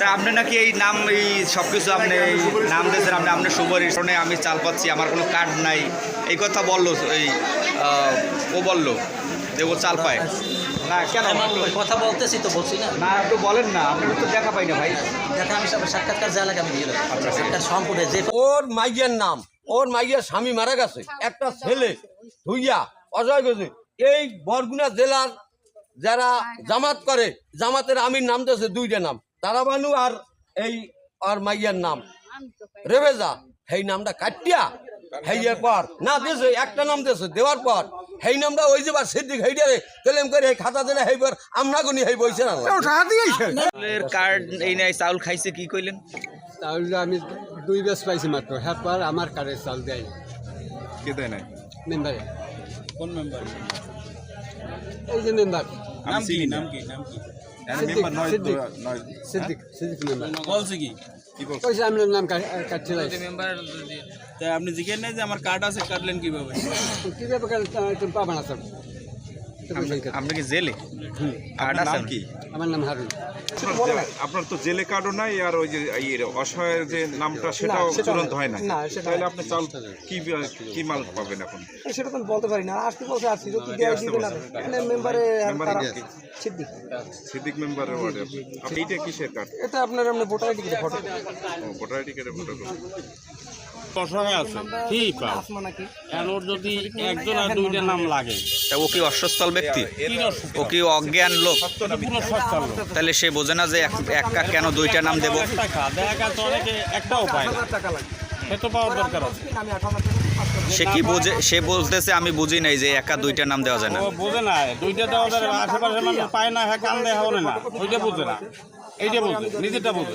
তা আপনি নাকি এই নাম এই সব কিছু আপনি এই নাম দিয়েছেন আপনি আপনার সুপারিশ শুনে আমি চাল পাচ্ছি আমার কোনো কার্ড নাই। এই কথা বলল এই ও বলল যে ও চাল পায়। না কেন কথা বলতেছি তো বলছি না। না একটু বলেন না আপনি তো দেখা পাই না ভাই। দেখা আমি সব সাক্ষাৎকার যা লাগে আমি দিয়ে দেবো। সাক্ষাৎকার সম্পূর্ণ যে ওর মাইয়ের নাম ওর মাইয়ের স্বামী মারা গেছে। একটা ছেলে ধুইয়া অজয় গেছে এই বরগুনা জেলার যারা জামাত করে জামাতের আমির নাম দিয়েছে দুইটা নাম। তারাবানু আর এই আর মাইয়ের নাম। রেবেজা সেই নামটা কাটিয়া হেইয়ের পর না দিয়েছে একটা নাম দিয়েছে দেওয়ার পর সেই নামটা ওই যে বার সিদ্দিক হেইডারে তেলেম করে এই খাতা দিলে হেইবার আমরা গুনি হেই বইছে না। চাউলের কার্ড এই নাই চাউল খাইছে কি কইলেন? তাহলে আমি দুই বেশ পাইছি মাত্র হ্যাঁ পর আমার কার্ডের চাউল দেয় কে দেয় নাই? মেম্বারে। কোন মেম্বার? এই যে মেম্বার। নাম কি নাম কি নাম কি? মেম্বার নয় সিদ্দিক। নয় সিদ্দিক সিদ্দিক মেম্বার বলছে কি কি বলছে ওই যে আমি নাম কাটতে লাগছে তা আপনি জিজ্ঞেস নাই যে আমার কার্ড আছে কাটলেন কীভাবে কি ব্যাপার তুমি পাবা আপনি কি জেলে? কার্ড আছে কি? আমার নাম হারুন। আপনার তো জেলে কার্ডও নাই আর ওই যে ইয়ে অসহায়ের যে নামটা সেটাও চূড়ান্ত হয় না তাহলে আপনি চাল কি কি মাল পাবেন এখন? সেটা তো আমি বলতে পারি না। আসতে বলছে আসছি যদি দেয় দিবে না। মানে মেম্বারে? সিদ্দিক। সিদ্দিক মেম্বারের ওয়ার্ডে আপনি। এইটা কিসের কার্ড এটা আপনার এমনি voter ticket photo voter ID কার্ডে ভোটার আছে। কি ওর যদি একজন আর দুইটা নাম লাগে। ও কি ব্যক্তি? ও কি অজ্ঞান লোক? পুরো সস্তা লোক তাহলে সে বোঝে না যে এক- কেন দুইটা নাম দেব? এক টাকা দেখা তো অনেকে একটাও পায় না। সে তো পাওয়ার দরকার আছে। সে কি বোঝে সে বলতেছে আমি বুঝি নাই যে একা দুইটা নাম দেওয়া যায় না। ও বোঝে না দুইটা দেওয়া যায় আশেপাশে মানুষ পায় না হ্যাঁ কান দেখা না। ওইটা বোঝে না। এইটা বোঝে নিজেরটা বোঝে।